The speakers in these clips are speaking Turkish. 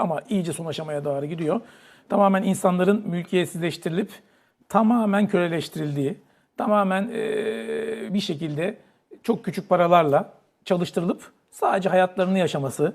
ama iyice son aşamaya doğru gidiyor. Tamamen insanların mülkiyetsizleştirilip tamamen köleleştirildiği, tamamen eee, bir şekilde çok küçük paralarla çalıştırılıp sadece hayatlarını yaşaması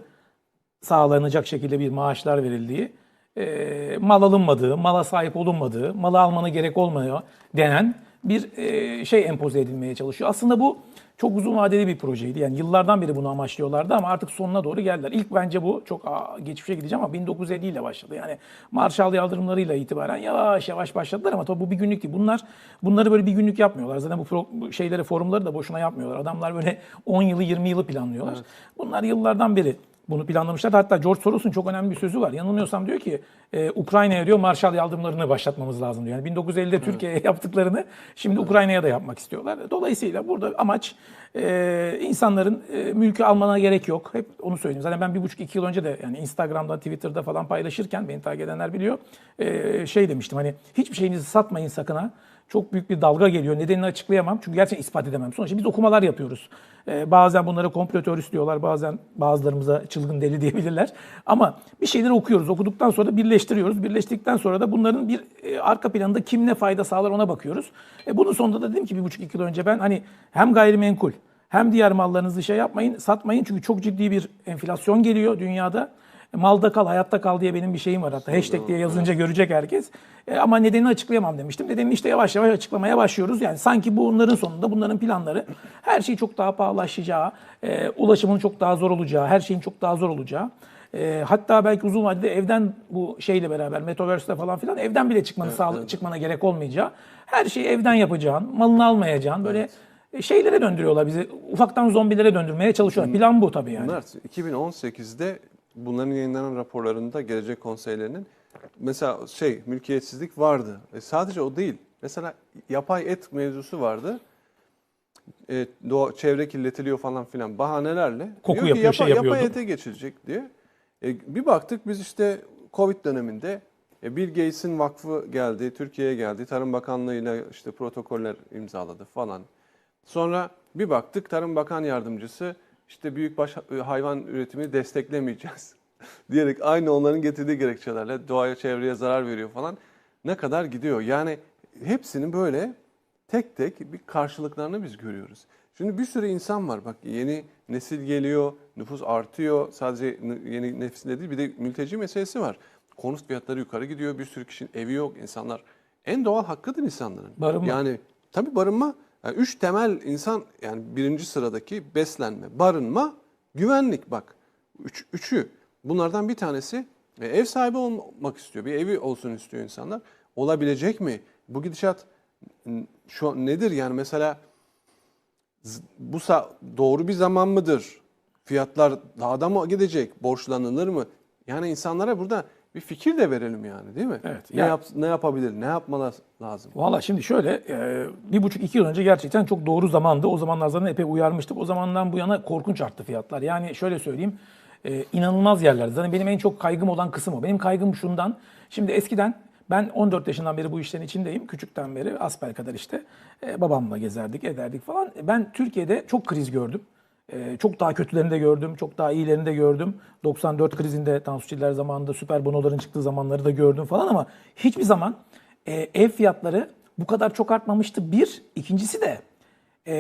sağlanacak şekilde bir maaşlar verildiği, eee, mal alınmadığı, mala sahip olunmadığı, malı almana gerek olmuyor denen bir eee, şey empoze edilmeye çalışıyor. Aslında bu çok uzun vadeli bir projeydi. Yani yıllardan beri bunu amaçlıyorlardı ama artık sonuna doğru geldiler. İlk bence bu çok aa, geçmişe gideceğim ama 1950 ile başladı. Yani Marshall yardımlarıyla itibaren yavaş yavaş başladılar ama tabii bu bir günlük değil. Bunlar bunları böyle bir günlük yapmıyorlar. Zaten bu, pro- şeyleri forumları da boşuna yapmıyorlar. Adamlar böyle 10 yılı 20 yılı planlıyorlar. Bunlar yıllardan beri bunu planlamışlar. Hatta George Soros'un çok önemli bir sözü var. Yanılmıyorsam diyor ki e, Ukrayna'ya diyor Marshall yardımlarını başlatmamız lazım diyor. Yani 1950'de Türkiye'ye yaptıklarını şimdi Ukrayna'ya da yapmak istiyorlar. Dolayısıyla burada amaç e, insanların e, mülkü almana gerek yok. Hep onu söyleyeyim. Zaten ben bir buçuk iki yıl önce de yani Instagram'da, Twitter'da falan paylaşırken beni takip edenler biliyor. e, şey demiştim hani hiçbir şeyinizi satmayın sakın ha. Çok büyük bir dalga geliyor. Nedenini açıklayamam. Çünkü gerçekten ispat edemem. Sonuçta biz okumalar yapıyoruz. Ee, bazen bunlara komplo teorisi diyorlar. Bazen bazılarımıza çılgın deli diyebilirler. Ama bir şeyleri okuyoruz. Okuduktan sonra birleştiriyoruz. Birleştikten sonra da bunların bir e, arka planında kim ne fayda sağlar ona bakıyoruz. E, bunun sonunda da dedim ki bir buçuk iki yıl önce ben hani hem gayrimenkul hem diğer mallarınızı şey yapmayın, satmayın. Çünkü çok ciddi bir enflasyon geliyor dünyada. E, Malda kal, hayatta kal diye benim bir şeyim var hatta. Hashtag diye yazınca görecek herkes. E, ama nedenini açıklayamam demiştim. Nedenini işte yavaş yavaş açıklamaya başlıyoruz. Yani sanki bunların sonunda bunların planları her şey çok daha pahalılaşacağı, e, ulaşımın çok daha zor olacağı, her şeyin çok daha zor olacağı. E, hatta belki uzun vadede evden bu şeyle beraber Metaverse'de falan filan evden bile çıkmanı sağla- çıkmana gerek olmayacağı. Her şeyi evden yapacağın, malını almayacağın böyle e, şeylere döndürüyorlar bizi. Ufaktan zombilere döndürmeye çalışıyorlar. Plan bu tabii yani. Bunlar 2018'de bunların yayınlanan raporlarında gelecek konseylerinin mesela şey mülkiyetsizlik vardı. E sadece o değil. Mesela yapay et mevzusu vardı. E, doğa, çevre kirletiliyor falan filan bahanelerle. Koku Diyor ki yapıyor, şey yapay yapıyordu. ete geçilecek diye. E, bir baktık biz işte Covid döneminde e, Bill Gates'in vakfı geldi, Türkiye'ye geldi. Tarım Bakanlığı'yla işte protokoller imzaladı falan. Sonra bir baktık Tarım Bakan Yardımcısı işte büyükbaş hayvan üretimini desteklemeyeceğiz diyerek aynı onların getirdiği gerekçelerle doğaya çevreye zarar veriyor falan. Ne kadar gidiyor? Yani hepsinin böyle tek tek bir karşılıklarını biz görüyoruz. Şimdi bir sürü insan var. Bak yeni nesil geliyor, nüfus artıyor. Sadece yeni nesil değil bir de mülteci meselesi var. Konut fiyatları yukarı gidiyor. Bir sürü kişinin evi yok. İnsanlar en doğal hakkıdır insanların. Barınma. Yani tabii barınma. Yani üç temel insan yani birinci sıradaki beslenme, barınma, güvenlik bak. Üç, üçü. Bunlardan bir tanesi e, ev sahibi olmak istiyor. Bir evi olsun istiyor insanlar. Olabilecek mi? Bu gidişat şu nedir yani mesela bu doğru bir zaman mıdır? Fiyatlar daha da mı gidecek? Borçlanılır mı? Yani insanlara burada bir fikir de verelim yani değil mi? Evet, Ne, ya- yap, ne yapabilir? Ne yapmalı lazım? Valla şimdi şöyle, e, bir buçuk iki yıl önce gerçekten çok doğru zamandı. O zamanlar zaten epey uyarmıştık. O zamandan bu yana korkunç arttı fiyatlar. Yani şöyle söyleyeyim, e, inanılmaz yerler. Zaten benim en çok kaygım olan kısım o. Benim kaygım şundan, şimdi eskiden ben 14 yaşından beri bu işlerin içindeyim. Küçükten beri, asper kadar işte. E, babamla gezerdik, ederdik falan. Ben Türkiye'de çok kriz gördüm. Ee, çok daha kötülerini de gördüm, çok daha iyilerini de gördüm. 94 krizinde Tansu Çiller zamanında süper bonoların çıktığı zamanları da gördüm falan ama hiçbir zaman e, ev fiyatları bu kadar çok artmamıştı. Bir, ikincisi de e,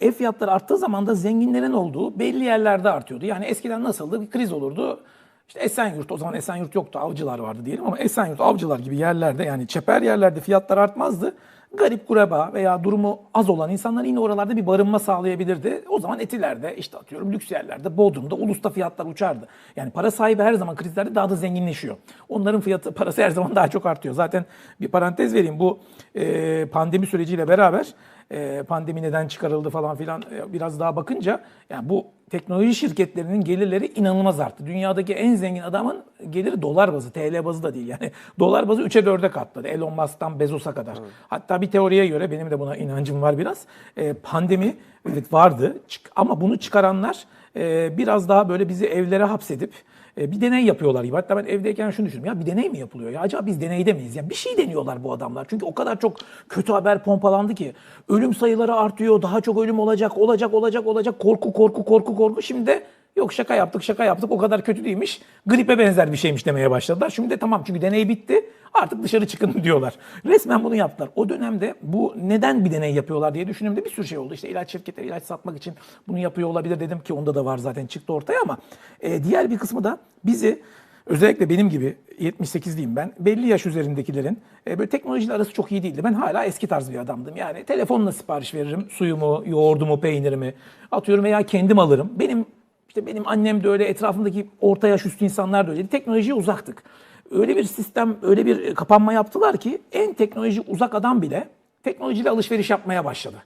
ev fiyatları arttığı zaman da zenginlerin olduğu belli yerlerde artıyordu. Yani eskiden nasıldı? Bir kriz olurdu. İşte Esenyurt, o zaman Esenyurt yoktu, avcılar vardı diyelim ama Esenyurt, avcılar gibi yerlerde yani çeper yerlerde fiyatlar artmazdı. Garip kureba veya durumu az olan insanlar yine oralarda bir barınma sağlayabilirdi. O zaman Etiler'de, işte atıyorum lüks yerlerde, Bodrum'da, Ulus'ta fiyatlar uçardı. Yani para sahibi her zaman krizlerde daha da zenginleşiyor. Onların fiyatı, parası her zaman daha çok artıyor. Zaten bir parantez vereyim, bu e, pandemi süreciyle beraber e, pandemi neden çıkarıldı falan filan e, biraz daha bakınca yani bu teknoloji şirketlerinin gelirleri inanılmaz arttı. Dünyadaki en zengin adamın geliri dolar bazı, TL bazı da değil. Yani dolar bazı 3'e 4'e katladı. Elon Musk'tan Bezos'a kadar. Hatta bir teoriye göre benim de buna inancım var biraz. e, pandemi evet vardı ama bunu çıkaranlar e, biraz daha böyle bizi evlere hapsedip e, bir deney yapıyorlar gibi. Hatta ben evdeyken şunu düşündüm. Ya bir deney mi yapılıyor? Ya acaba biz deneyde miyiz? Yani bir şey deniyorlar bu adamlar. Çünkü o kadar çok kötü haber pompalandı ki. Ölüm sayıları artıyor. Daha çok ölüm olacak, olacak, olacak, olacak. Korku, korku, korku, korku. Şimdi de Yok şaka yaptık şaka yaptık o kadar kötü değilmiş. Gripe benzer bir şeymiş demeye başladılar. Şimdi de tamam çünkü deney bitti artık dışarı çıkın diyorlar. Resmen bunu yaptılar. O dönemde bu neden bir deney yapıyorlar diye düşündüğümde bir sürü şey oldu. İşte ilaç şirketleri ilaç satmak için bunu yapıyor olabilir dedim ki onda da var zaten çıktı ortaya ama e, diğer bir kısmı da bizi özellikle benim gibi 78'liyim ben. Belli yaş üzerindekilerin e, böyle teknolojiyle arası çok iyi değildi. Ben hala eski tarz bir adamdım. Yani telefonla sipariş veririm. Suyumu, yoğurdumu, peynirimi atıyorum veya kendim alırım. Benim işte benim annem de öyle, etrafımdaki orta yaş üstü insanlar da öyleydi. Teknolojiye uzaktık. Öyle bir sistem, öyle bir kapanma yaptılar ki en teknoloji uzak adam bile teknolojiyle alışveriş yapmaya başladı.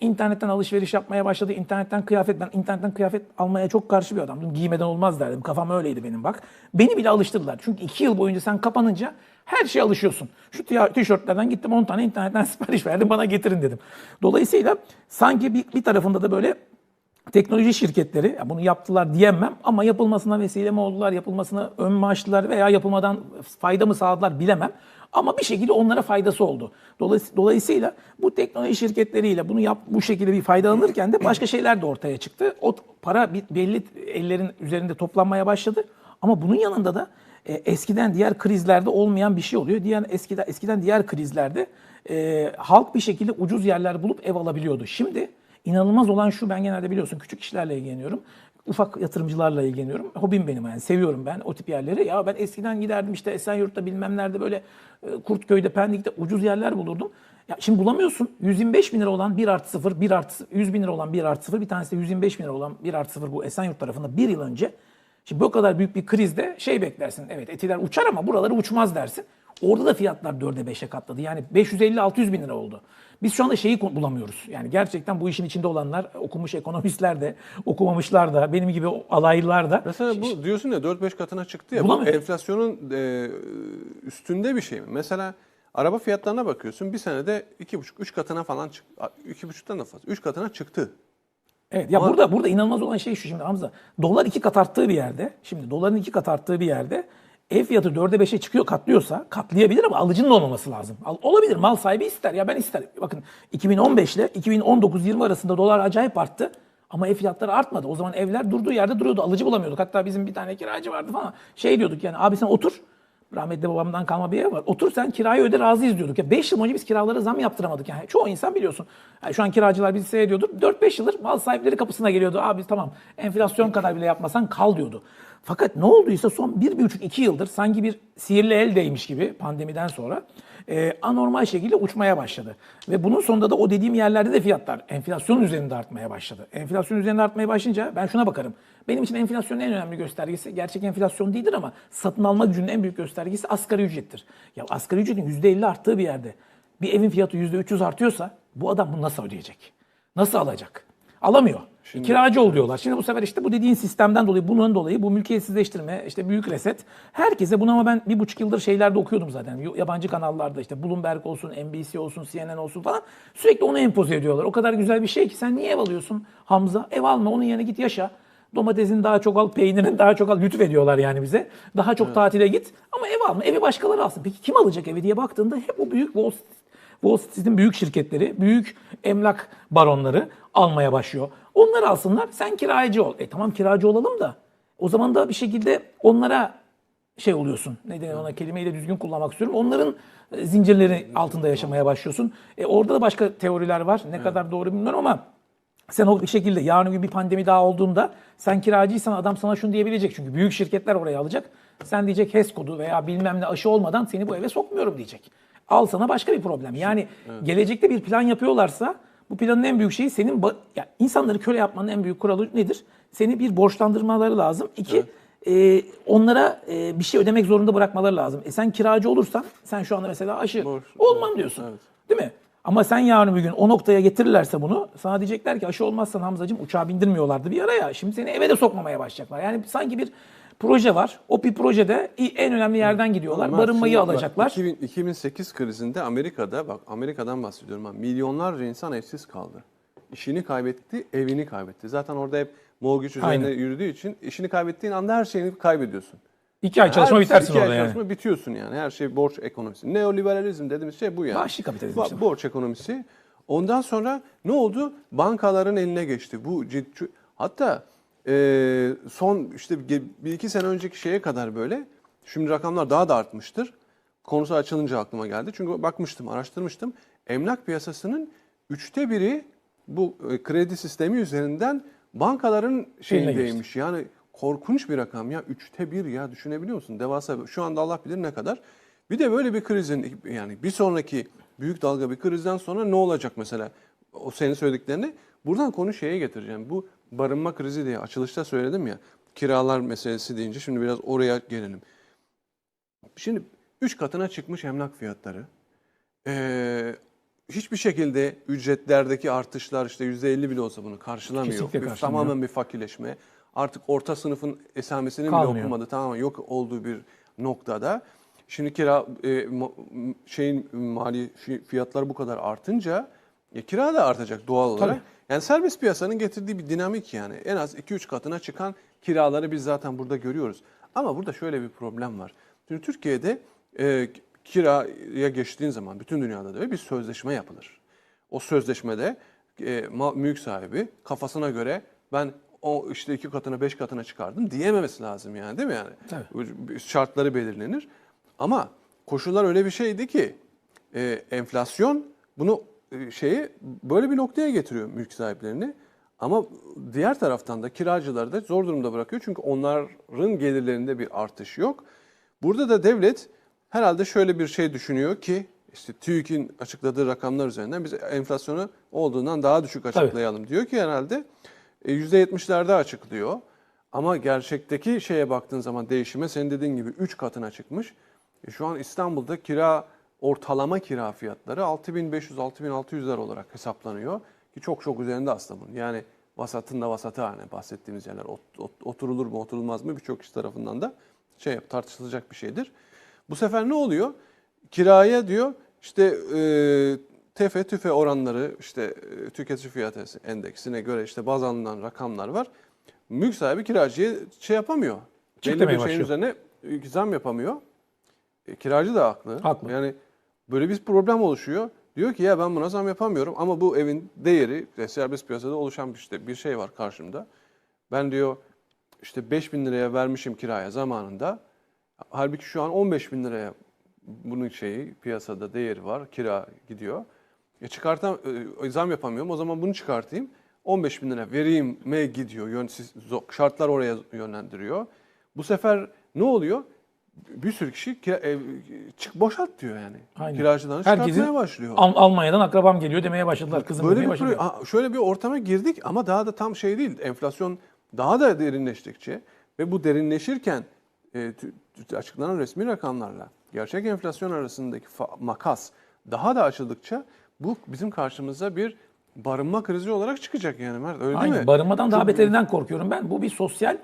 İnternetten alışveriş yapmaya başladı. İnternetten kıyafet, ben internetten kıyafet almaya çok karşı bir adamdım. Giymeden olmaz derdim. Kafam öyleydi benim bak. Beni bile alıştırdılar. Çünkü iki yıl boyunca sen kapanınca her şeye alışıyorsun. Şu tişörtlerden gittim 10 tane internetten sipariş verdim bana getirin dedim. Dolayısıyla sanki bir, bir tarafında da böyle teknoloji şirketleri bunu yaptılar diyemem ama yapılmasına vesile mi oldular, yapılmasına ön mü açtılar veya yapılmadan fayda mı sağladılar bilemem. Ama bir şekilde onlara faydası oldu. Dolayıs- Dolayısıyla bu teknoloji şirketleriyle bunu yap, bu şekilde bir faydalanırken de başka şeyler de ortaya çıktı. O para belli ellerin üzerinde toplanmaya başladı. Ama bunun yanında da e, eskiden diğer krizlerde olmayan bir şey oluyor. Diğer eskiden eskiden diğer krizlerde e, halk bir şekilde ucuz yerler bulup ev alabiliyordu. Şimdi İnanılmaz olan şu ben genelde biliyorsun küçük işlerle ilgileniyorum. Ufak yatırımcılarla ilgileniyorum. Hobim benim yani seviyorum ben o tip yerleri. Ya ben eskiden giderdim işte Esenyurt'ta bilmem nerede böyle e, Kurtköy'de Pendik'te ucuz yerler bulurdum. Ya şimdi bulamıyorsun. 125 bin lira olan 1 artı 0, 1 artı 100 bin lira olan 1 artı 0, bir tanesi de 125 bin lira olan 1 artı 0 bu Esenyurt tarafında bir yıl önce. Şimdi bu kadar büyük bir krizde şey beklersin. Evet etiler uçar ama buraları uçmaz dersin. Orada da fiyatlar 4'e 5'e katladı. Yani 550-600 bin lira oldu. Biz şu anda şeyi bulamıyoruz. Yani gerçekten bu işin içinde olanlar, okumuş ekonomistler de, okumamışlar da, benim gibi alaylılar da. Mesela bu diyorsun ya 4-5 katına çıktı ya bu Bulamıyor. enflasyonun e, üstünde bir şey mi? Mesela araba fiyatlarına bakıyorsun bir senede 2,5-3 katına falan çık 2,5'tan da fazla 3 katına çıktı. Evet ya Ama- burada burada inanılmaz olan şey şu şimdi Hamza. Dolar iki kat arttığı bir yerde, şimdi doların iki kat arttığı bir yerde ev fiyatı 4'e 5'e çıkıyor katlıyorsa katlayabilir ama alıcının olmaması lazım. Olabilir mal sahibi ister ya ben ister. Bakın 2015 ile 2019-20 arasında dolar acayip arttı. Ama ev fiyatları artmadı. O zaman evler durduğu yerde duruyordu. Alıcı bulamıyorduk. Hatta bizim bir tane kiracı vardı falan. Şey diyorduk yani abi sen otur. Rahmetli babamdan kalma bir ev var. Otur sen kirayı öde razıyız diyorduk. Ya 5 yıl önce biz kiralara zam yaptıramadık. Yani çoğu insan biliyorsun. Yani şu an kiracılar bizi seyrediyordur. 4-5 yıldır mal sahipleri kapısına geliyordu. Abi tamam enflasyon kadar bile yapmasan kal diyordu. Fakat ne olduysa son 1,5-2 yıldır sanki bir sihirli el değmiş gibi pandemiden sonra e, anormal şekilde uçmaya başladı. Ve bunun sonunda da o dediğim yerlerde de fiyatlar enflasyon üzerinde artmaya başladı. Enflasyon üzerinde artmaya başlayınca ben şuna bakarım. Benim için enflasyonun en önemli göstergesi gerçek enflasyon değildir ama satın alma gücünün en büyük göstergesi asgari ücrettir. Ya asgari ücretin %50 arttığı bir yerde bir evin fiyatı %300 artıyorsa bu adam bunu nasıl ödeyecek? Nasıl alacak? Alamıyor. Kiracı ol diyorlar. Şimdi bu sefer işte bu dediğin sistemden dolayı, bunun dolayı bu mülkiyetsizleştirme, işte büyük reset. Herkese bunu ama ben bir buçuk yıldır şeylerde okuyordum zaten. Yabancı kanallarda işte Bloomberg olsun, NBC olsun, CNN olsun falan. Sürekli onu empoze ediyorlar. O kadar güzel bir şey ki sen niye ev alıyorsun Hamza? Ev alma, onun yerine git yaşa. Domatesin daha çok al, peynirin daha çok al. Lütfediyorlar yani bize. Daha çok tatile git. Ama ev alma. Evi başkaları alsın. Peki kim alacak evi diye baktığında hep o büyük Wall Street Wall Street'in büyük şirketleri, büyük emlak baronları almaya başlıyor. Onlar alsınlar, sen kiracı ol. E tamam kiracı olalım da o zaman da bir şekilde onlara şey oluyorsun. Ne denir ona kelimeyi de düzgün kullanmak istiyorum. Onların e, zincirleri altında yaşamaya başlıyorsun. E orada da başka teoriler var. Ne kadar doğru bilmiyorum ama sen o bir şekilde yarın gün bir pandemi daha olduğunda sen kiracıysan adam sana şunu diyebilecek. Çünkü büyük şirketler oraya alacak. Sen diyecek HES kodu veya bilmem ne aşı olmadan seni bu eve sokmuyorum diyecek. Al sana başka bir problem. Yani gelecekte bir plan yapıyorlarsa bu planın en büyük şeyi senin ba- ya insanları köle yapmanın en büyük kuralı nedir? Seni bir borçlandırmaları lazım. İki e, onlara e, bir şey ödemek zorunda bırakmaları lazım. E sen kiracı olursan sen şu anda mesela aşı Borç- olmam diyorsun. Evet. Değil mi? Ama sen yarın bir gün o noktaya getirirlerse bunu sana diyecekler ki aşı olmazsan Hamzacığım uçağa bindirmiyorlardı bir ara ya. Şimdi seni eve de sokmamaya başlayacaklar. Yani sanki bir proje var. O bir projede en önemli yerden gidiyorlar. Ama Barınmayı şimdi bak, alacaklar. 2000 2008 krizinde Amerika'da bak Amerika'dan bahsediyorum ben. Milyonlarca insan evsiz kaldı. İşini kaybetti, evini kaybetti. Zaten orada hep mortgage üzerine Aynen. yürüdüğü için işini kaybettiğin anda her şeyini kaybediyorsun. İki ay çalışma Her- bitersin iki ay orada yani. çalışma bitiyorsun yani. Her şey borç ekonomisi. Neoliberalizm dediğimiz şey bu yani. Vahşi kapitalizm Ba-. Borç ekonomisi. Ondan sonra ne oldu? Bankaların eline geçti. Bu ciddi, hatta e, son işte bir iki sene önceki şeye kadar böyle. Şimdi rakamlar daha da artmıştır. Konusu açılınca aklıma geldi. Çünkü bakmıştım, araştırmıştım. Emlak piyasasının üçte biri bu e, kredi sistemi üzerinden bankaların şeyindeymiş. Yani korkunç bir rakam ya. Üçte bir ya düşünebiliyor musun? Devasa. Şu anda Allah bilir ne kadar. Bir de böyle bir krizin yani bir sonraki büyük dalga bir krizden sonra ne olacak mesela? O senin söylediklerini buradan konu şeye getireceğim. Bu barınma krizi diye açılışta söyledim ya. Kiralar meselesi deyince şimdi biraz oraya gelelim. Şimdi 3 katına çıkmış emlak fiyatları. Ee, hiçbir şekilde ücretlerdeki artışlar işte %50 bile olsa bunu karşılamıyor. Kesinlikle karşılamıyor. Tamamen bir fakirleşme. Artık orta sınıfın esamesinin bile Kalmıyor. okumadı tamamen yok olduğu bir noktada. Şimdi kira e, ma- şeyin mali fi- fiyatları bu kadar artınca e, kira da artacak doğal olarak. Tabii. Yani serbest piyasanın getirdiği bir dinamik yani. En az 2-3 katına çıkan kiraları biz zaten burada görüyoruz. Ama burada şöyle bir problem var. Şimdi Türkiye'de e, kiraya geçtiğin zaman bütün dünyada da bir sözleşme yapılır. O sözleşmede e, mülk sahibi kafasına göre ben o işte iki katına beş katına çıkardım diyememesi lazım yani değil mi yani? Tabii. Şartları belirlenir. Ama koşullar öyle bir şeydi ki e, enflasyon bunu şeyi böyle bir noktaya getiriyor mülk sahiplerini. Ama diğer taraftan da kiracıları da zor durumda bırakıyor. Çünkü onların gelirlerinde bir artış yok. Burada da devlet herhalde şöyle bir şey düşünüyor ki işte TÜİK'in açıkladığı rakamlar üzerinden biz enflasyonu olduğundan daha düşük açıklayalım diyor ki herhalde e, %70'lerde açıklıyor. Ama gerçekteki şeye baktığın zaman değişime senin dediğin gibi 3 katına çıkmış. E, şu an İstanbul'da kira ortalama kira fiyatları 6500-6600'ler olarak hesaplanıyor. Ki çok çok üzerinde aslında bunun. Yani vasatın da vasatı hani bahsettiğimiz yerler ot- ot- oturulur mu oturulmaz mı birçok kişi tarafından da şey tartışılacak bir şeydir. Bu sefer ne oluyor? Kiraya diyor işte e, tefe tüfe oranları işte e, tüketici fiyatı endeksine göre işte baz alınan rakamlar var. Mülk sahibi kiracıya şey yapamıyor. Çık Belli bir şeyin başlıyor. üzerine e, zam yapamıyor. E, kiracı da haklı. Haklı. Yani böyle bir problem oluşuyor. Diyor ki ya ben buna zam yapamıyorum ama bu evin değeri e, serbest piyasada oluşan işte bir şey var karşımda. Ben diyor işte 5 bin liraya vermişim kiraya zamanında. Halbuki şu an 15 bin liraya bunun şeyi piyasada değeri var. Kira gidiyor. E çıkartam e, zam yapamıyorum. O zaman bunu çıkartayım. 15 bin lira vereyim me gidiyor. Yön, şartlar oraya yönlendiriyor. Bu sefer ne oluyor? Bir sürü kişi kira, ev, çık boşalt diyor yani. Aynen. Kiracıdan çıkartmaya başlıyor. Al- Almanya'dan akrabam geliyor demeye başladılar. Kızım Böyle demeye bir başladılar. pro- şöyle bir ortama girdik ama daha da tam şey değil. Enflasyon daha da derinleştikçe ve bu derinleşirken e, açıklanan resmi rakamlarla gerçek enflasyon arasındaki makas daha da açıldıkça bu bizim karşımıza bir barınma krizi olarak çıkacak yani Mert öyle değil Aynen. mi? Barınmadan daha Çok- beterinden korkuyorum ben. Bu bir sosyal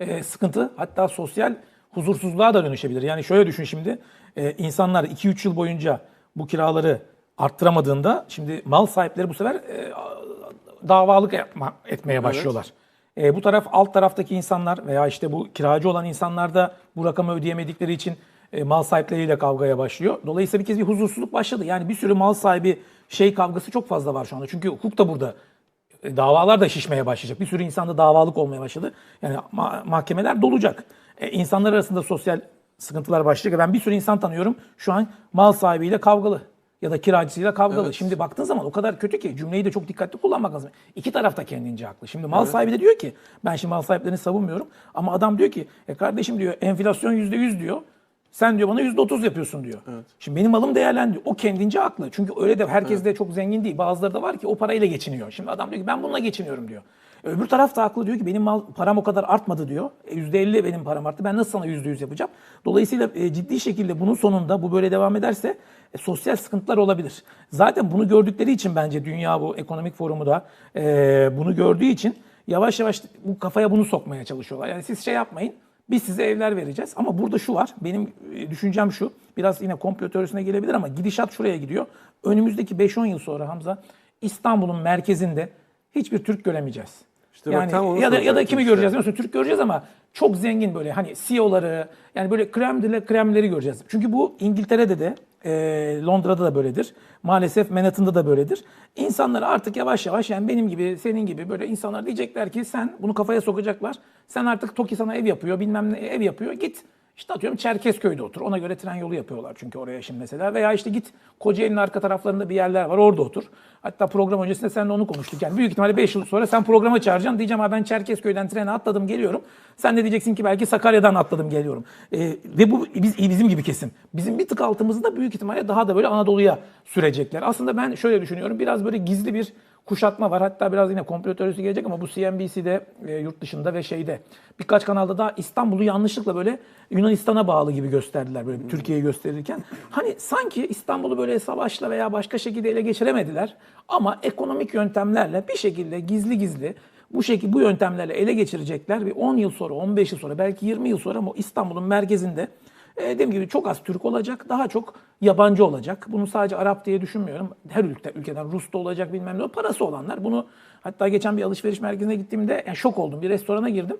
e, sıkıntı hatta sosyal huzursuzluğa da dönüşebilir. Yani şöyle düşün şimdi e, insanlar 2-3 yıl boyunca bu kiraları arttıramadığında şimdi mal sahipleri bu sefer e, davalık yapma, etmeye başlıyorlar. E, bu taraf alt taraftaki insanlar veya işte bu kiracı olan insanlar da bu rakamı ödeyemedikleri için e, mal sahipleriyle kavgaya başlıyor. Dolayısıyla bir kez bir huzursuzluk başladı. Yani bir sürü mal sahibi şey kavgası çok fazla var şu anda. Çünkü hukuk da burada e, davalar da şişmeye başlayacak. Bir sürü insanda davalık olmaya başladı. Yani ma- mahkemeler dolacak. E, insanlar arasında sosyal sıkıntılar başlayacak. Ben bir sürü insan tanıyorum şu an mal sahibiyle kavgalı ya da kiracısıyla kavgalı. Evet. Şimdi baktığın zaman o kadar kötü ki cümleyi de çok dikkatli kullanmak lazım. İki taraf da kendince haklı. Şimdi mal sahibi de diyor ki ben şimdi mal sahiplerini savunmuyorum ama adam diyor ki e kardeşim diyor enflasyon %100 diyor. Sen diyor bana %30 yapıyorsun diyor. Şimdi benim malım değerlendi. O kendince haklı. Çünkü öyle de herkes de çok zengin değil. Bazıları da var ki o parayla geçiniyor. Şimdi adam diyor ki ben bununla geçiniyorum diyor. Öbür taraf da haklı diyor ki benim mal param o kadar artmadı diyor. E, %50 benim param arttı. Ben nasıl sana %100 yapacağım? Dolayısıyla e, ciddi şekilde bunun sonunda bu böyle devam ederse e, sosyal sıkıntılar olabilir. Zaten bunu gördükleri için bence dünya bu ekonomik forumu da e, bunu gördüğü için yavaş yavaş bu kafaya bunu sokmaya çalışıyorlar. Yani siz şey yapmayın. Biz size evler vereceğiz. Ama burada şu var. Benim e, düşüncem şu. Biraz yine komplo teorisine gelebilir ama gidişat şuraya gidiyor. Önümüzdeki 5-10 yıl sonra Hamza İstanbul'un merkezinde hiçbir Türk göremeyeceğiz. İşte bak yani onu ya da ya da kimi işte. göreceğiz? Mesela Türk göreceğiz ama çok zengin böyle hani CEO'ları yani böyle krem de la kremleri göreceğiz. Çünkü bu İngiltere'de de e, Londra'da da böyledir. Maalesef Manhattan'da da böyledir. İnsanlar artık yavaş yavaş yani benim gibi, senin gibi böyle insanlar diyecekler ki sen bunu kafaya sokacaklar. Sen artık TOKİ sana ev yapıyor, bilmem ne ev yapıyor. Git işte atıyorum Çerkezköy'de otur. Ona göre tren yolu yapıyorlar çünkü oraya şimdi mesela. Veya işte git Kocaeli'nin arka taraflarında bir yerler var orada otur. Hatta program öncesinde seninle onu konuştuk. Yani büyük ihtimalle 5 yıl sonra sen programa çağıracaksın. Diyeceğim ha ben Çerkezköy'den trene atladım geliyorum. Sen de diyeceksin ki belki Sakarya'dan atladım geliyorum. Ee, ve bu biz, bizim gibi kesim. Bizim bir tık altımızda büyük ihtimalle daha da böyle Anadolu'ya sürecekler. Aslında ben şöyle düşünüyorum. Biraz böyle gizli bir kuşatma var. Hatta biraz yine komplo teorisi gelecek ama bu CNBC'de e, yurt dışında ve şeyde birkaç kanalda da İstanbul'u yanlışlıkla böyle Yunanistan'a bağlı gibi gösterdiler böyle Türkiye'yi gösterirken. Hani sanki İstanbul'u böyle savaşla veya başka şekilde ele geçiremediler ama ekonomik yöntemlerle bir şekilde gizli gizli bu şekilde bu yöntemlerle ele geçirecekler ve 10 yıl sonra, 15 yıl sonra, belki 20 yıl sonra ama İstanbul'un merkezinde e, dediğim gibi çok az Türk olacak, daha çok yabancı olacak. Bunu sadece Arap diye düşünmüyorum. Her ülke, ülkeden Rus da olacak bilmem ne. Parası olanlar. Bunu hatta geçen bir alışveriş merkezine gittiğimde yani şok oldum. Bir restorana girdim.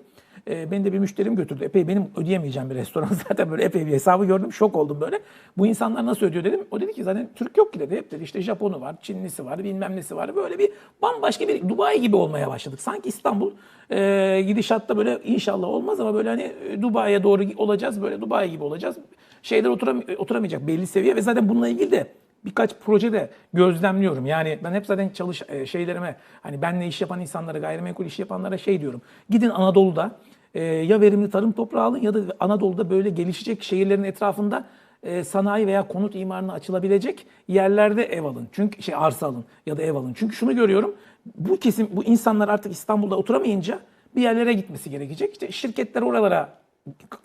E, beni de bir müşterim götürdü. Epey benim ödeyemeyeceğim bir restoran. Zaten böyle epey bir hesabı gördüm. Şok oldum böyle. Bu insanlar nasıl ödüyor dedim. O dedi ki zaten Türk yok ki dedi. Hep dedi işte Japonu var, Çinlisi var, bilmem nesi var. Böyle bir bambaşka bir Dubai gibi olmaya başladık. Sanki İstanbul e, gidişatta böyle inşallah olmaz ama böyle hani Dubai'ye doğru olacağız. Böyle Dubai gibi olacağız. Şeyler oturam oturamayacak belli seviye ve zaten bununla ilgili de birkaç projede gözlemliyorum. Yani ben hep zaten çalış e, şeylerime hani benle iş yapan insanlara, gayrimenkul iş yapanlara şey diyorum. Gidin Anadolu'da e, ya verimli tarım toprağı alın ya da Anadolu'da böyle gelişecek şehirlerin etrafında e, sanayi veya konut imarına açılabilecek yerlerde ev alın. Çünkü şey arsa alın ya da ev alın. Çünkü şunu görüyorum. Bu kesim bu insanlar artık İstanbul'da oturamayınca bir yerlere gitmesi gerekecek. İşte şirketler oralara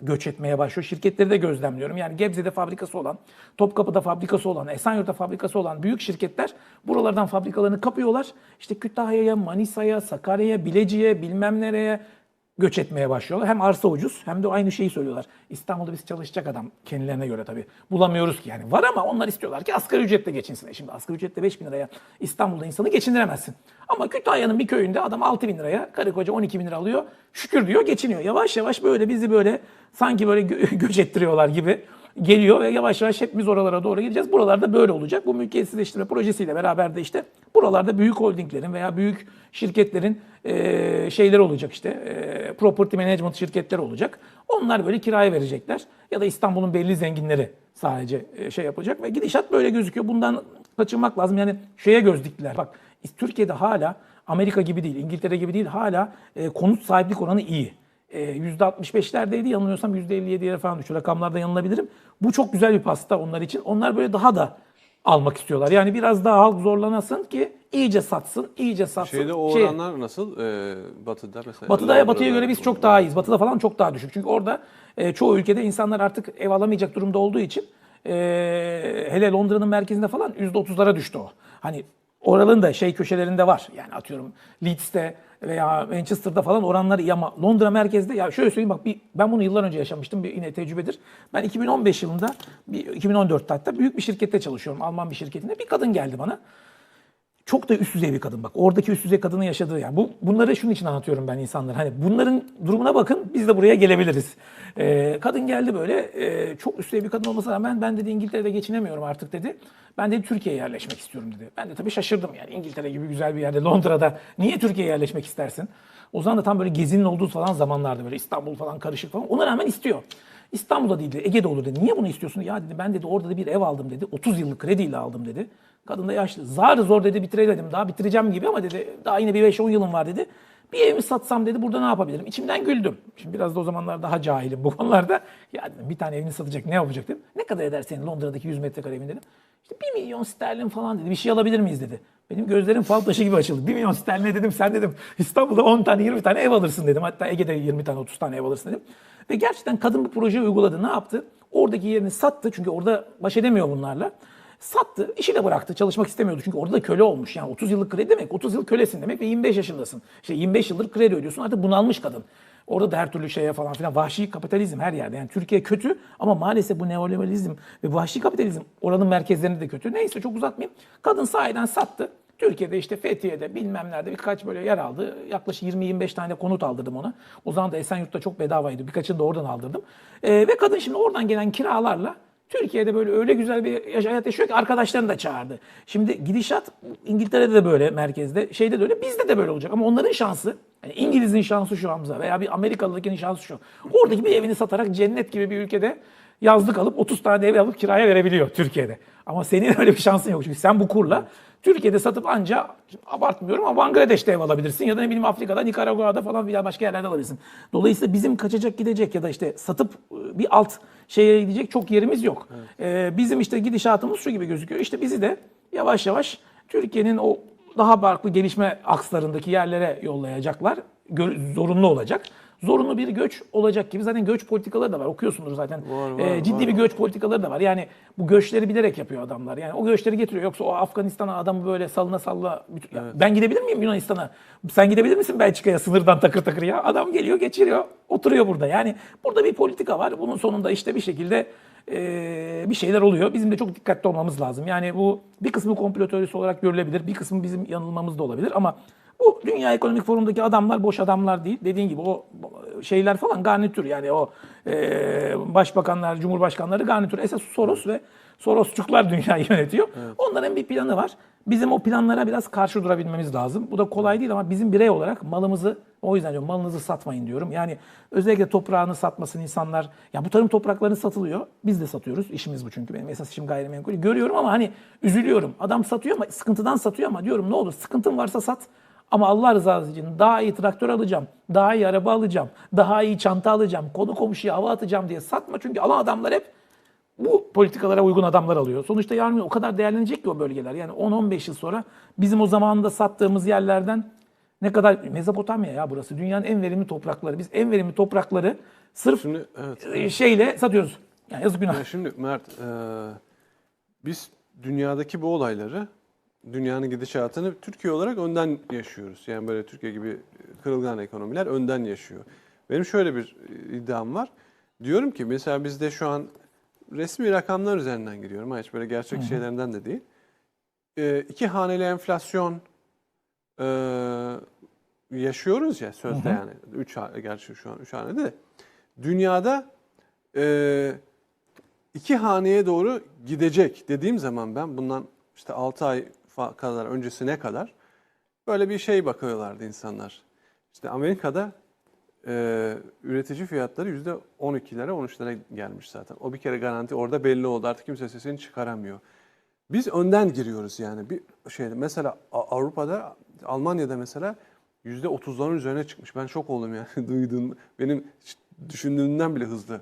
göç etmeye başlıyor. Şirketleri de gözlemliyorum. Yani Gebze'de fabrikası olan, Topkapı'da fabrikası olan, Esenyurt'ta fabrikası olan büyük şirketler buralardan fabrikalarını kapıyorlar. İşte Kütahya'ya, Manisa'ya, Sakarya'ya, Bilecik'e, bilmem nereye göç etmeye başlıyorlar. Hem arsa ucuz hem de aynı şeyi söylüyorlar. İstanbul'da biz çalışacak adam kendilerine göre tabii bulamıyoruz ki yani. Var ama onlar istiyorlar ki asgari ücretle geçinsin. E Şimdi asgari ücretle 5 bin liraya İstanbul'da insanı geçindiremezsin. Ama Kütahya'nın bir köyünde adam 6 bin liraya, karı koca 12 bin lira alıyor. Şükür diyor geçiniyor. Yavaş yavaş böyle bizi böyle sanki böyle gö- göç ettiriyorlar gibi geliyor ve yavaş yavaş hepimiz oralara doğru gideceğiz. Buralarda böyle olacak. Bu mülkiyetsizleştirme projesiyle beraber de işte buralarda büyük holdinglerin veya büyük şirketlerin e, şeyleri olacak işte e, property management şirketleri olacak. Onlar böyle kiraya verecekler ya da İstanbul'un belli zenginleri sadece e, şey yapacak ve gidişat böyle gözüküyor. Bundan kaçınmak lazım. Yani şeye göz diktiler. Bak Türkiye'de hala Amerika gibi değil, İngiltere gibi değil hala e, konut sahiplik oranı iyi. E, %65'lerdeydi yanılmıyorsam %57'ye falan düşüyor. Rakamlarda yanılabilirim. Bu çok güzel bir pasta onlar için. Onlar böyle daha da almak istiyorlar. Yani biraz daha halk zorlanasın ki iyice satsın, iyice satsın. Şeyde o Şey- oranlar nasıl? Ee, batı'da mesela. Batı'da Batı'ya Londra'da, göre biz çok daha iyiyiz. Batı'da falan çok daha düşük. Çünkü orada e, çoğu ülkede insanlar artık ev alamayacak durumda olduğu için e, hele Londra'nın merkezinde falan %30'lara düştü o. Hani oraların da şey köşelerinde var. Yani atıyorum Leeds'te veya Manchester'da falan oranlar iyi ama Londra merkezde ya şöyle söyleyeyim bak bir, ben bunu yıllar önce yaşamıştım bir yine tecrübedir. Ben 2015 yılında bir, 2014'te hatta büyük bir şirkette çalışıyorum. Alman bir şirketinde bir kadın geldi bana. Çok da üst düzey bir kadın bak. Oradaki üst düzey kadının yaşadığı yani. Bu, bunları şunun için anlatıyorum ben insanlara. Hani bunların durumuna bakın biz de buraya gelebiliriz. Ee, kadın geldi böyle e, çok üst düzey bir kadın olmasına rağmen ben dedi İngiltere'de geçinemiyorum artık dedi. Ben dedi Türkiye'ye yerleşmek istiyorum dedi. Ben de tabii şaşırdım yani İngiltere gibi güzel bir yerde Londra'da niye Türkiye'ye yerleşmek istersin? O zaman da tam böyle gezinin olduğu falan zamanlarda böyle İstanbul falan karışık falan. Ona rağmen istiyor. İstanbul'da değil dedi, Ege'de olur dedi. Niye bunu istiyorsun? Ya dedi ben dedi orada da bir ev aldım dedi. 30 yıllık krediyle aldım dedi. Kadın da yaşlı. Zar zor dedi bitiremedim. Daha bitireceğim gibi ama dedi daha yine bir 5-10 yılım var dedi. Bir evimi satsam dedi burada ne yapabilirim? İçimden güldüm. Şimdi biraz da o zamanlar daha cahilim bu konularda. Ya dedim bir tane evini satacak ne yapacak dedim. Ne kadar eder senin Londra'daki 100 metrekare evin dedim. İşte 1 milyon sterlin falan dedi. Bir şey alabilir miyiz dedi. Benim gözlerim fal taşı gibi açıldı. 1 milyon sterline dedim sen dedim İstanbul'da 10 tane 20 tane ev alırsın dedim. Hatta Ege'de 20 tane 30 tane ev alırsın dedim. Ve gerçekten kadın bu projeyi uyguladı. Ne yaptı? Oradaki yerini sattı. Çünkü orada baş edemiyor bunlarla. Sattı, işi de bıraktı. Çalışmak istemiyordu. Çünkü orada da köle olmuş. Yani 30 yıllık kredi demek. 30 yıl kölesin demek ve 25 yaşındasın. İşte 25 yıldır kredi ödüyorsun. Artık bunalmış kadın. Orada da her türlü şeye falan filan vahşi kapitalizm her yerde. Yani Türkiye kötü ama maalesef bu neoliberalizm ve vahşi kapitalizm oranın merkezlerinde de kötü. Neyse çok uzatmayayım. Kadın sahiden sattı. Türkiye'de işte Fethiye'de bilmem nerede birkaç böyle yer aldı. Yaklaşık 20-25 tane konut aldırdım ona. O zaman da Esenyurt'ta çok bedavaydı. Birkaçını da oradan aldırdım. Ee, ve kadın şimdi oradan gelen kiralarla Türkiye'de böyle öyle güzel bir hayat yaşıyor ki arkadaşlarını da çağırdı. Şimdi gidişat İngiltere'de de böyle merkezde, şeyde de öyle, bizde de böyle olacak. Ama onların şansı, yani İngiliz'in şansı şu Hamza veya bir Amerikalı'dakinin şansı şu. Oradaki bir evini satarak cennet gibi bir ülkede yazlık alıp 30 tane ev alıp kiraya verebiliyor Türkiye'de. Ama senin öyle bir şansın yok. Çünkü sen bu kurla Türkiye'de satıp anca abartmıyorum ama Bangladeş'te ev alabilirsin ya da ne bileyim Afrika'da, Nikaragua'da falan veya başka yerlerde alabilirsin. Dolayısıyla bizim kaçacak gidecek ya da işte satıp e, bir alt şeye gidecek çok yerimiz yok. Ee, bizim işte gidişatımız şu gibi gözüküyor. İşte bizi de yavaş yavaş Türkiye'nin o daha farklı gelişme akslarındaki yerlere yollayacaklar. Zorunlu olacak. Zorunlu bir göç olacak gibi. Zaten göç politikaları da var. Okuyorsunuz zaten. Var, var, Ee, ciddi var. bir göç politikaları da var. Yani bu göçleri bilerek yapıyor adamlar. Yani o göçleri getiriyor. Yoksa o Afganistan'a adamı böyle salına salla. Ya Ben gidebilir miyim Yunanistan'a? Sen gidebilir misin Belçika'ya sınırdan takır takır ya? Adam geliyor, geçiriyor, oturuyor burada. Yani burada bir politika var. Bunun sonunda işte bir şekilde e, bir şeyler oluyor. Bizim de çok dikkatli olmamız lazım. Yani bu bir kısmı komplo teorisi olarak görülebilir. Bir kısmı bizim yanılmamız da olabilir ama bu Dünya Ekonomik Forum'daki adamlar boş adamlar değil. Dediğin gibi o şeyler falan garnitür yani o e, başbakanlar, cumhurbaşkanları garnitür. Esas Soros ve Sorosçuklar dünyayı yönetiyor. Onların bir planı var. Bizim o planlara biraz karşı durabilmemiz lazım. Bu da kolay değil ama bizim birey olarak malımızı o yüzden diyorum malınızı satmayın diyorum. Yani özellikle toprağını satmasın insanlar. Ya bu tarım topraklarını satılıyor. Biz de satıyoruz. İşimiz bu çünkü. Benim esas işim gayrimenkul. Görüyorum ama hani üzülüyorum. Adam satıyor ama sıkıntıdan satıyor ama diyorum ne olur sıkıntın varsa sat. Ama Allah rızası için daha iyi traktör alacağım, daha iyi araba alacağım, daha iyi çanta alacağım, konu komşuya hava atacağım diye satma. Çünkü alan adamlar hep bu politikalara uygun adamlar alıyor. Sonuçta yarın o kadar değerlenecek ki o bölgeler. Yani 10-15 yıl sonra bizim o zamanında sattığımız yerlerden ne kadar Mezopotamya ya burası dünyanın en verimli toprakları. Biz en verimli toprakları sırf Şimdi evet. e, şeyle satıyoruz. Yani yazık günah. Ya şimdi Mert, e, biz dünyadaki bu olayları, dünyanın gidişatını Türkiye olarak önden yaşıyoruz. Yani böyle Türkiye gibi kırılgan ekonomiler önden yaşıyor. Benim şöyle bir e, iddiam var. Diyorum ki mesela bizde şu an resmi rakamlar üzerinden gidiyorum. Ha, hiç böyle gerçek şeylerinden de değil. E, iki haneli enflasyon e, yaşıyoruz ya sözde yani. Üç, gerçi şu an üç hanede de. Dünyada e, iki haneye doğru gidecek dediğim zaman ben bundan işte 6 ay kadar öncesine kadar böyle bir şey bakıyorlardı insanlar. İşte Amerika'da e, üretici fiyatları yüzde 12'lere 13'lere gelmiş zaten. O bir kere garanti orada belli oldu artık kimse sesini çıkaramıyor. Biz önden giriyoruz yani bir şeyde mesela Avrupa'da Almanya'da mesela yüzde 30'ların üzerine çıkmış. Ben şok oldum yani duyduğum benim düşündüğümden bile hızlı.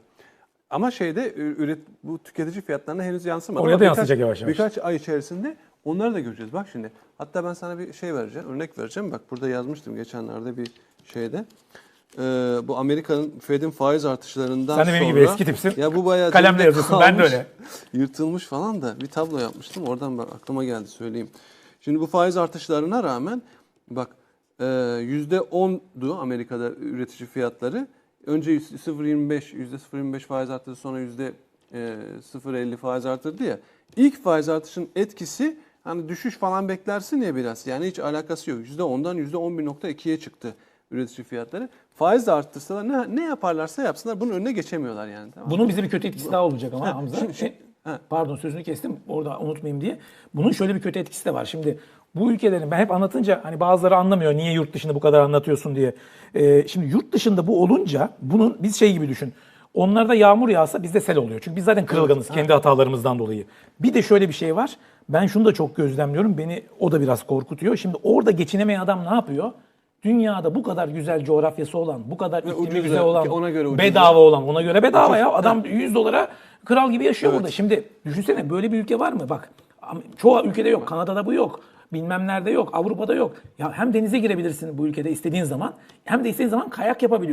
Ama şeyde üret bu tüketici fiyatlarına henüz yansımadı. Oraya da birkaç- yansıyacak yavaş yavaş. Birkaç ay içerisinde onları da göreceğiz. Bak şimdi hatta ben sana bir şey vereceğim, örnek vereceğim. Bak burada yazmıştım geçenlerde bir şeyde. Ee, bu Amerika'nın Fed'in faiz artışlarından Sen de benim sonra... gibi eski tipsin. Ya bu bayağı Kalemle yazıyorsun, ben de kalmış, öyle. Yırtılmış falan da bir tablo yapmıştım. Oradan bak aklıma geldi söyleyeyim. Şimdi bu faiz artışlarına rağmen bak e, yüzde 10'du Amerika'da üretici fiyatları. Önce %0.25 yüzde 0.25 faiz arttırdı sonra yüzde e, %0.50 faiz arttırdı ya. İlk faiz artışın etkisi hani düşüş falan beklersin ya biraz. Yani hiç alakası yok. %10'dan %11.2'ye çıktı üretici fiyatları. Faiz de arttırsalar ne, ne yaparlarsa yapsınlar bunun önüne geçemiyorlar yani. Tamam. Bunun bize bir kötü etkisi daha olacak ama Ha, Hamza. şimdi- şimdi- E, ha. Pardon sözünü kestim orada unutmayayım diye. Bunun şöyle bir kötü etkisi de var. Şimdi bu ülkelerin ben hep anlatınca hani bazıları anlamıyor niye yurt dışında bu kadar anlatıyorsun diye. Ee, şimdi yurt dışında bu olunca bunun biz şey gibi düşün. Onlarda yağmur yağsa bizde sel oluyor. Çünkü biz zaten kırılganız kendi hatalarımızdan dolayı. Bir de şöyle bir şey var. Ben şunu da çok gözlemliyorum. Beni o da biraz korkutuyor. Şimdi orada geçinemeyen adam ne yapıyor? Dünyada bu kadar güzel coğrafyası olan, bu kadar iklimi güzel olan, ona göre ucuz bedava olan, ona göre bedava ya. Adam 100 dolara kral gibi yaşıyor burada. Şimdi düşünsene böyle bir ülke var mı? Bak çoğu ülkede yok. Kanada'da bu yok. Bilmem nerede yok. Avrupa'da yok. Ya hem denize girebilirsin bu ülkede istediğin zaman hem de istediğin zaman kayak yapabiliyorsun.